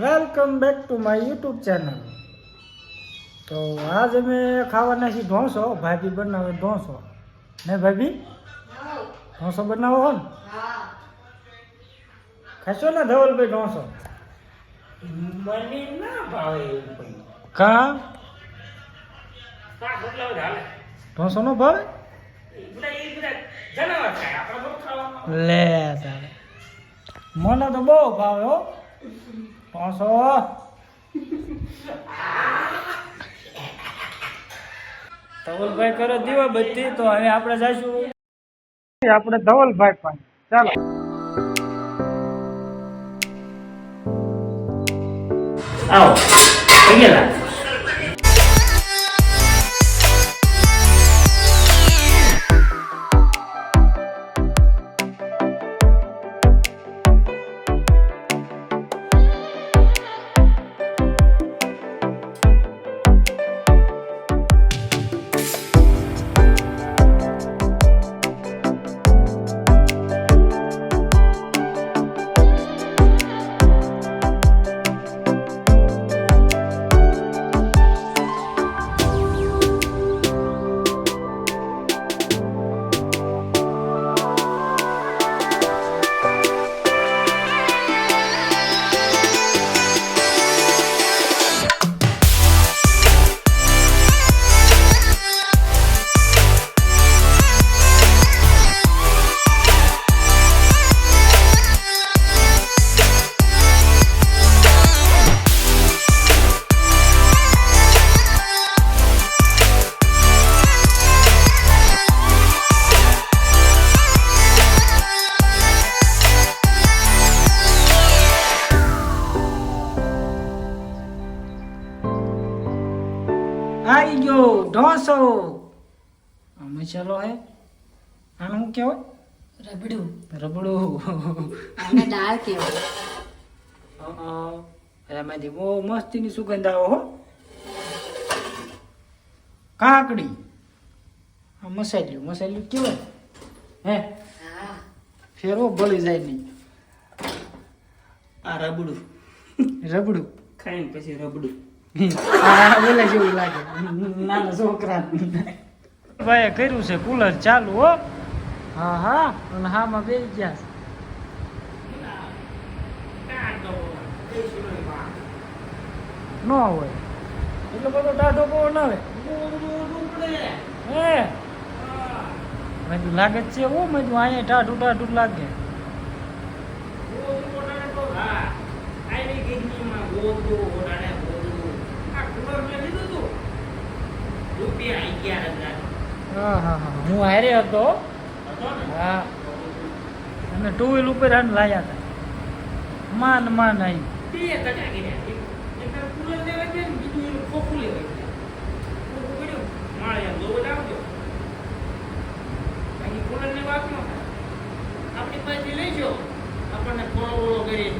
Welcome back to my YouTube channel. તો આજ અમે ખાવાના છીએ ઢોંસો. ભાભી બનાવે ઢોંસો. ને ભાભી? ઢોંસો બનાવો હો ને. ખાશો ને ધવલભાઈ ઢોંસો. કા. ઢોસો નો ભાવે. લે તારે. મને તો બહુ ભાવે હો. ઢોસો ધવલભાઈ કરે દીવા બધી તો હવે આપણે જઈશું આપણે ધવલભાઈ પણ ચાલો. આવો. થઈ ગયેલા? મસાલો હે. આનું શું કહેવાય રબડું. રબડું. આને દાળ કહેવાય. એમાંથી બહુ મસ્તીની સુગંધ આવો હો. કાકડી. આ મસાલ્યું મસાલ્યું કેવાય? હે? હા. ફેરવો બળી જાય નહીં. આ રબડું. રબડું? ખાઈને પછી રબડું. આ બોલે જેવું લાગે. નાના છોકરા. ભાઈ કર્યું છે કુલર ચાલુ, હો. હા હા, અને હામાં બે ગયા છે. ન હોય. એટલો બધો ટાઢો પવન આવે. હે. મેં તું લાગે છે એવું? મેં તું અહીંયા ટાઢું ટાઢું લાગે. હા હા હા. હું હારે હતો. હા. અને ટુ વ્હીલ ઉપર આને લાયા હતા. માન માન આપણી પાસે લઈજો. આપણને ફોલો ફોલો કરી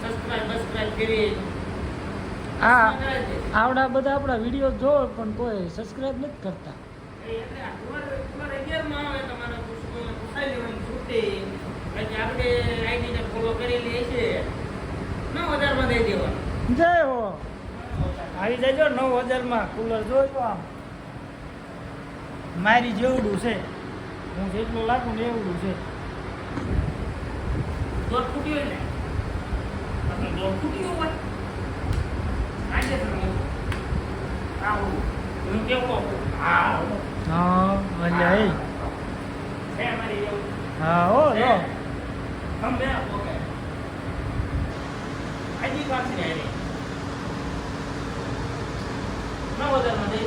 સબસ્ક્રાઇબ બસ્ક્રાઇબ કરી આ આવડા બધા આપણા વીડિયો જો પણ કોઈ સબસ્ક્રાઇબ નથી કરતા. જય હો. આવી જજો નવ હજારમાં કુલર જોજો આમ. મારી જેવડું છે. હું જેટલું લાગું ને એવડું છે. દોઢ ફૂટી હોય ને? દોઢ ફૂટી હોય. આજે આવું. હું કેવો હા હા હા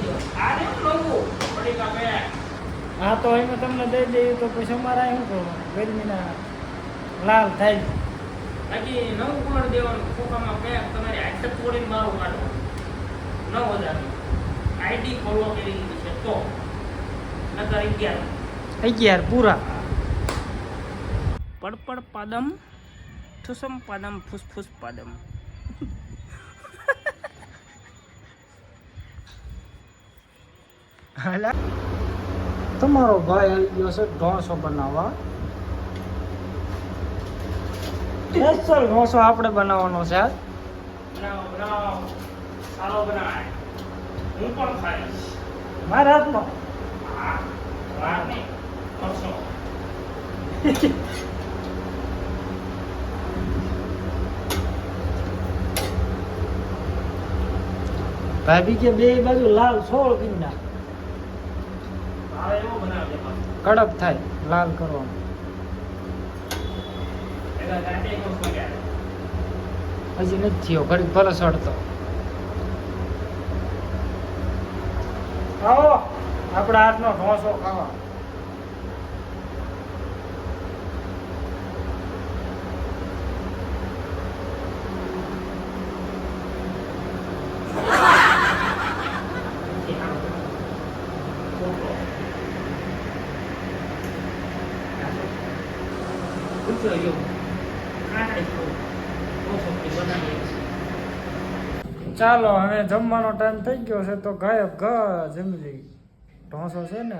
લો. આવી હા, તો એમાં તમને દઈ દઈએ તો પછી અમારે શું કરવાનું? ગરમીના લાલ થાય. બાકી નવું કુલર દેવાનું. ખોખામાં પેક તમારી આખે તોડીને મારું કાઢો નવ હજાર આઈડી ફોલો કેવી રીતે છે. તો નકર અગિયાર. અગિયાર પૂરા. પડપડ પાદમ. ઠુસમ પાદમ ફૂસફૂસ પાદમ. હાલા. તમારો ભાઈ આવી ગયો છે ઢોસો બનાવવા. સ્પેશિયલ ઢોસો આપણે બનાવવાનો છે. બનાવો બનાવો. સારો બનાય હું પણ ખાઈશ મારા હાથમાં. વાત નહીં. કરશો. ભાભી કે બે બાજુ લાલ બનાવજો પાછો. કડક થાય લાલ કરવાનું. એના જાતે કહું છું ક્યારે હજી નથી થયો ઘડીક ભલે સડતો. આવો આપણા હાથનો ઢોસો ખાવા ચાલો, હવે જમવાનો ટાઈમ થઈ ગયો છે તો ગાયબ ઘ જમી લઈ ઢોસો છે ને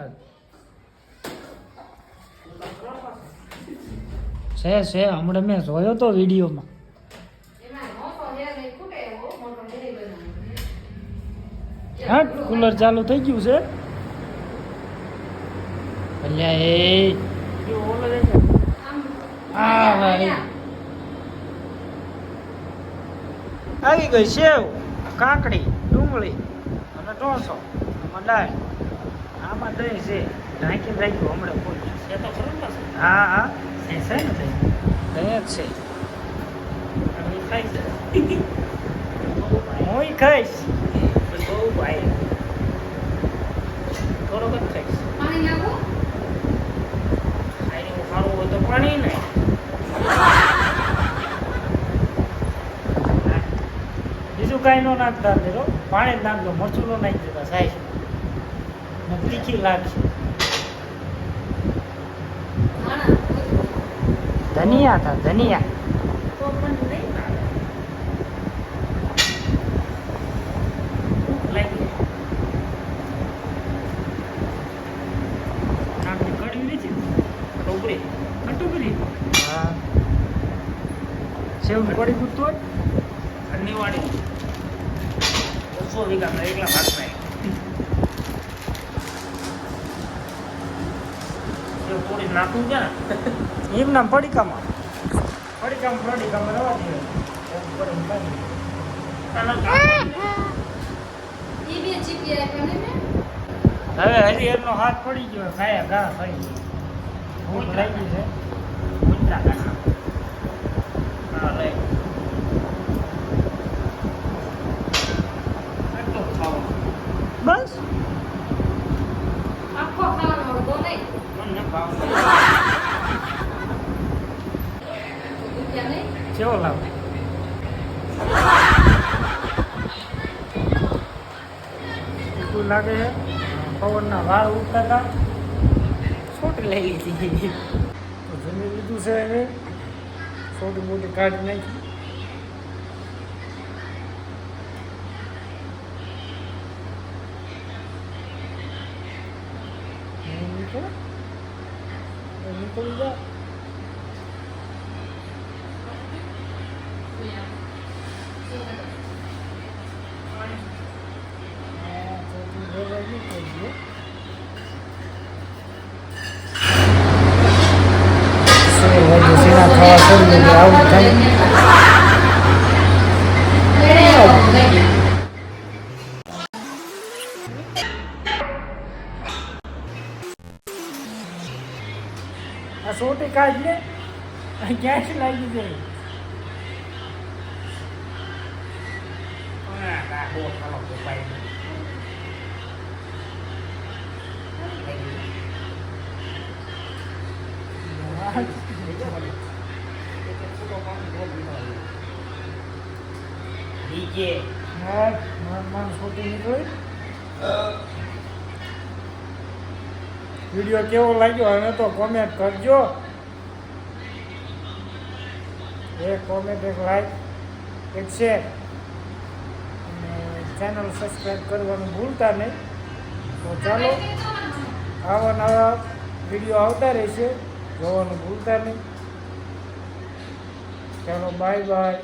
છે છે, હમણાં મેં જોયો તો વિડીયોમાં. હા કુલર ચાલુ થઈ ગયું છે. અલ્યા, એ. આવી ગઈ સેવ કાકડી ડુંગળી અને ઢોસો. આમાં દાળ. આમાં દહીં છે. ઢાંકી રાખ્યું હમણાં ફૂલ. હા હા. એ છે ને દહીં દહીં જ છે. હું ખાઈશ. પાણી નહીં બીજું કાંઈ નો નાખતા અંદર. પાણી જ નાખજો મરચું નાખી દેતા સાહેબ. ને તીખી લાગશે ધનિયા હતા ધનિયા. સેવ પડી ગુતું હોય ઘરની ઓછો વીઘામાં એકલા ભાગમાં થોડી નાખું ને એમ નામ પડીકામાં પડીકામાં પડીકામાં રવા દે હવે હરિહરનો હાથ પડી ગયો ખાયા ઘા ખાઈ ભૂખ લાગી છે કૂતરા કાઢા હા લે આટલું ખાવાનું બસ મને કેવો લાગે તીખું લાગે છે પવનના વાળ ઉઠતા હતા છોટી લઈ લીધી જમી લીધું છે હવે છોટી મોટી કાઢી નાખી નહીં નીકળે? તો નીકળી જા હા, આ સોટી કાઢ ને આ ગેસ લાગી જાય આ કાકો ખાલો ગોપાઈ ડીજે હા, માર માર સોટી નીકળી વીડિયો કેવો લાગ્યો એને તો કોમેન્ટ કરજો. એક કોમેન્ટ એક લાઈક એક શેર ચેનલ સબસ્ક્રાઈબ કરવાનું ભૂલતા નહીં. તો ચાલો, આવા નવા વીડિયો આવતા રહેશે. જોવાનું ભૂલતા નહીં. ચાલો બાય બાય